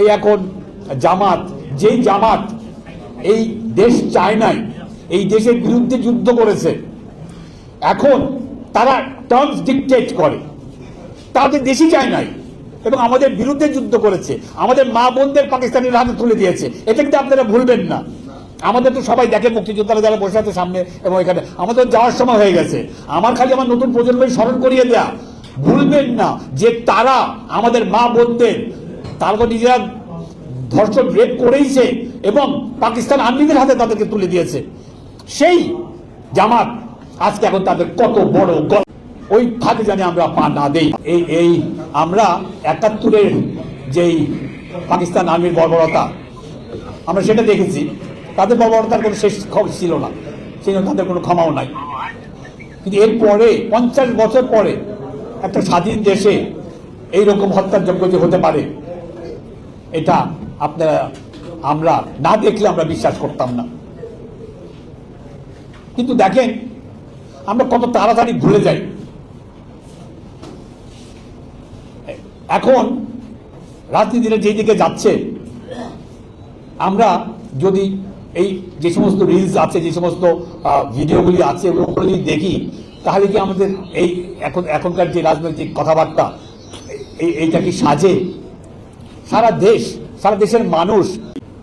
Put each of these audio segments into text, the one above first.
এই এখন জামাত, যেই জামাত এই দেশ চায় নাই, এই দেশের বিরুদ্ধে যুদ্ধ করেছে, এখন তারা টার্মস ডিকটেট করে। তাদের দেশই চায় নাই এবং আমাদের বিরুদ্ধে যুদ্ধ করেছে। আমাদের মা বোনদের পাকিস্তানের হাতে তুলে দিয়েছে। এটা কিন্তু আপনারা ভুলবেন না। আমাদের তো সবাই দেখে মুক্তিযোদ্ধারা যারা বসে আছে সামনে এবং এখানে, আমাদের যাওয়ার সময় হয়ে গেছে। আমার খালি আমার নতুন প্রজন্মের স্মরণ করিয়ে দেয়া। ভুলবেন না যে তারা আমাদের মা বোনদের নিজেরা ধর্ষণ রেপ করেইছে এবং পাকিস্তান আর্মিদের হাতে তাদেরকে তুলে দিয়েছে। সেই জামাত আজকে এখন তাদের কত বড় ওই ফাঁকে জানি আমরা পা না দেই। এই এই আমরা একাত্তরের যেই পাকিস্তান আর্মির বর্বরতা, আমরা সেটা দেখেছি। তাদের বর্বরতার কোনো শেষ ছিল না। সেই জন্য তাদের কোনো ক্ষমাও নাই। কিন্তু এরপরে পঞ্চাশ বছর পরে একটা স্বাধীন দেশে এইরকম হত্যার যোগ্য যে হতে পারে এটা আপনারা, আমরা না দেখলে আমরা বিশ্বাস করতাম না। কিন্তু দেখেন, আমরা কত তাড়াতাড়ি ভুলে যাই। এখন রাজনীতিটা যেই দিকে যাচ্ছে, আমরা যদি এই যে সমস্ত রিলস আছে, যে সমস্ত ভিডিওগুলি আছে, ওগুলো যদি দেখি, তাহলে কি আমাদের এই এখন, এখনকার যে রাজনৈতিক কথাবার্তা, এই- এইটা কি সাজে? সারা দেশ, সারা দেশের মানুষ,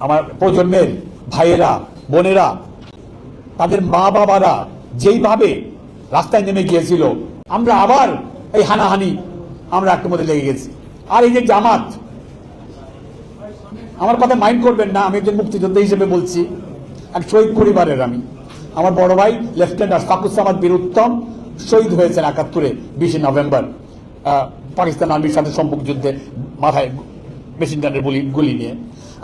আমার প্রজন্মের ভাইয়েরা, বোনেরা, তাদের মা বাবারা যেইভাবে রাস্তায় নেমে গিয়েছিল, আমরা আবার এই হানাহানি আমরা একটা মধ্যে লেগে গেছি। আর এই যে জামাত, আমার কথা মাইন্ড করবেন না, আমি একজন মুক্তিযোদ্ধা হিসেবে বলছি, এক শহীদ পরিবারের আমি। আমার বড় ভাই, লেফটেন্যান্ট আশফাকুসামাদ বীর উত্তম, শহীদ হয়েছেন একাত্তরে, বিশে নভেম্বর পাকিস্তান আর্মির সাথে সম্মুখ যুদ্ধে মাথায় মেশিন গানের গুলি গুলি নিয়ে।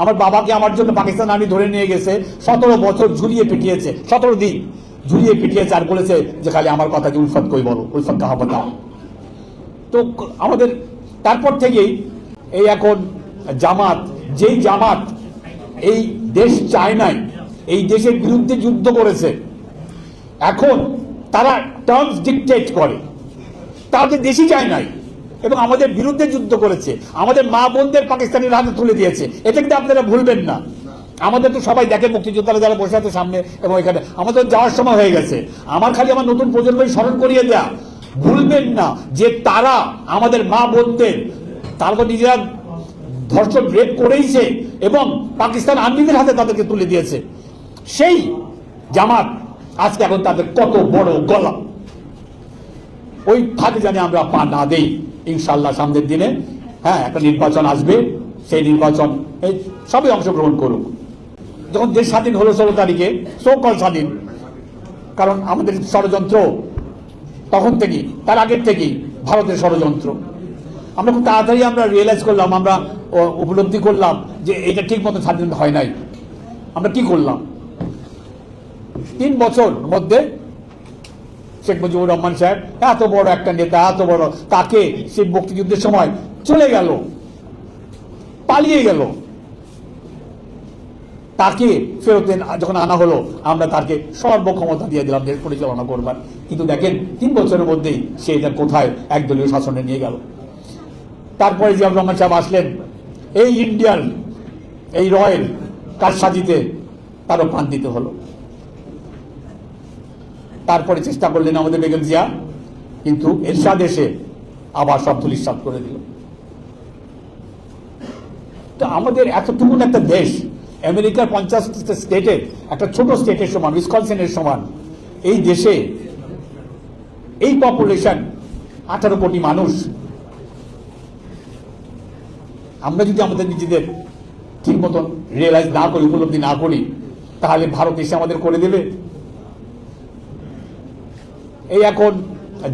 আমার বাবাকে আমার জন্য পাকিস্তান আর্মি ধরে নিয়ে গেছে, সতেরো বছর ঝুলিয়ে পিটিয়েছে, সতেরো দিন ঝুলিয়ে পিটিয়েছে আর বলেছে যে খালি আমার কথা যে উলফত কই বলো, উলফত কাহা বতাও তো আমাদের তারপর থেকেই এই এখন জামাত, যেই জামাত এই দেশ চায় নাই, এই দেশের বিরুদ্ধে যুদ্ধ করেছে, এখন তারা টার্মস ডিকটেট করে। তাদের দেশই চায় নাই। এবং আমাদের বিরুদ্ধে যুদ্ধ করেছে। আমাদের মা বোনদের পাকিস্তানের হাতে তুলে দিয়েছে। এটা কিন্তু আপনারা ভুলবেন না। আমাদের তো সবাই দেখে মুক্তিযোদ্ধারা যারা বসে আছে সামনে এবং এখানে। আমাদের যাওয়ার সময় হয়ে গেছে। আমার খালি আমার নতুন প্রজন্মই স্মরণ করিয়ে দেয়া। ভুলবেন না যে তারা আমাদের মা বোনদের তারপর নিজেরা ধর্ষণ, রেপ করেইছে এবং পাকিস্তান আর্মিদের হাতে তাদেরকে তুলে দিয়েছে। সেই জামাত আজকে এখন তাদের কত বড় গলা। ওই ফাঁকে জানি আমরা পা না দেই। ইনশাল্লাহ সামনের দিনে হ্যাঁ একটা নির্বাচন আসবে, সেই নির্বাচন সবই অংশগ্রহণ করুক। যখন দেশ স্বাধীন হলো ষোলো তারিখে সকল স্বাধীন, কারণ আমাদের ষড়যন্ত্র তখন থেকেই, তার আগের থেকেই ভারতের ষড়যন্ত্র। আমরা খুব তাড়াতাড়ি আমরা রিয়েলাইজ করলাম, আমরা উপলব্ধি করলাম যে এটা ঠিক মতো স্বাধীন হয় নাই। আমরা কি করলাম? তিন বছর মধ্যে শেখ মুজিবুর রহমান সাহেব, এত বড় একটা নেতা, এত বড়, তাকে সেই মুক্তিযুদ্ধের সময় চলে গেল, পালিয়ে গেল। তাকে ফেরত যখন আনা হলো, আমরা তাকে সর্বক্ষমতা দিয়ে দিলাম, দেশ পরিচালনা করবার। কিন্তু দেখেন, তিন বছরের মধ্যেই সে এটা কোথায় একদলীয় শাসনে নিয়ে গেল। তারপরে জিয়াউর রহমান সাহেব আসলেন, এই ইন্ডিয়ান, এই রয়েল কারসাজিতে তারও প্রাণ দিতে হলো। তারপরে চেষ্টা করলেন আমাদের বেগম জিয়া, কিন্তু এরশাদ এসে আবার সব ধুলিসাত করে দিল। তো আমাদের এতটুকুন একটা দেশ, আমেরিকার পঞ্চাশ স্টেটের একটা ছোট স্টেটের সমান, উইসকনসিনের সমান, এই দেশে এই পপুলেশন আঠারো কোটি মানুষ। আমরা যদি আমাদের নিজেদের ঠিক মতন রিয়েলাইজ না করি, উপলব্ধি না করি, তাহলে ভারত এসে আমাদের করে দেবে। এই এখন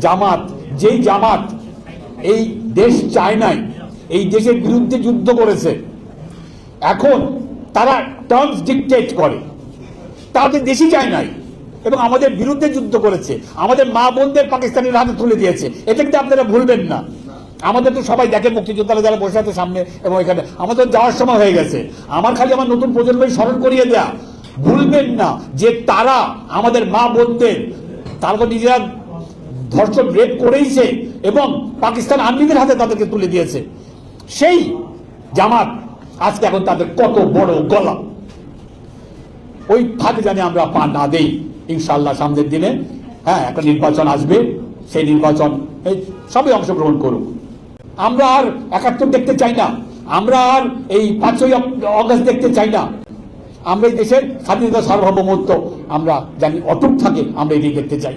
জামাত, যেই জামাত এই দেশ চায় নাই, এই দেশের বিরুদ্ধে যুদ্ধ করেছে, এখন তারা টার্মস ডিকটেট করে। তাদের দেশই চায় নাই এবং আমাদের বিরুদ্ধে যুদ্ধ করেছে। আমাদের মা বোনদের পাকিস্তানের হাতে তুলে দিয়েছে। এটা কিন্তু আপনারা ভুলবেন না। আমাদের তো সবাই দেখে মুক্তিযোদ্ধারা যারা বসে আছে সামনে এবং এখানে আমাদের যাওয়ার সময় হয়ে গেছে। আমার খালি আমার নতুন প্রজন্মের স্মরণ করিয়ে দেয়া। ভুলবেন না যে তারা আমাদের মা বোনদের তারপর নিজেরা ধর্ষণ রেপ করেইছে এবং পাকিস্তান আর্মিদের হাতে তাদেরকে তুলে দিয়েছে। সেই জামাত আজকে এখন তাদের কত বড় গলা। ওই ফাঁক জানি আমরা পা না দেই ইনশাল্লাহ সামনের দিনে। হ্যাঁ একটা নির্বাচন আসবে, সেই নির্বাচন সবাই অংশগ্রহণ করুক। আমরা আর একাত্তর দেখতে চাই না। আমরা আর এই পাঁচই অগস্ট দেখতে চাই না। আমরা এই দেশের স্বাধীনতা সার্বভৌমত্ব আমরা জানি অটুট থাকে আমরা এটি দেখতে চাই।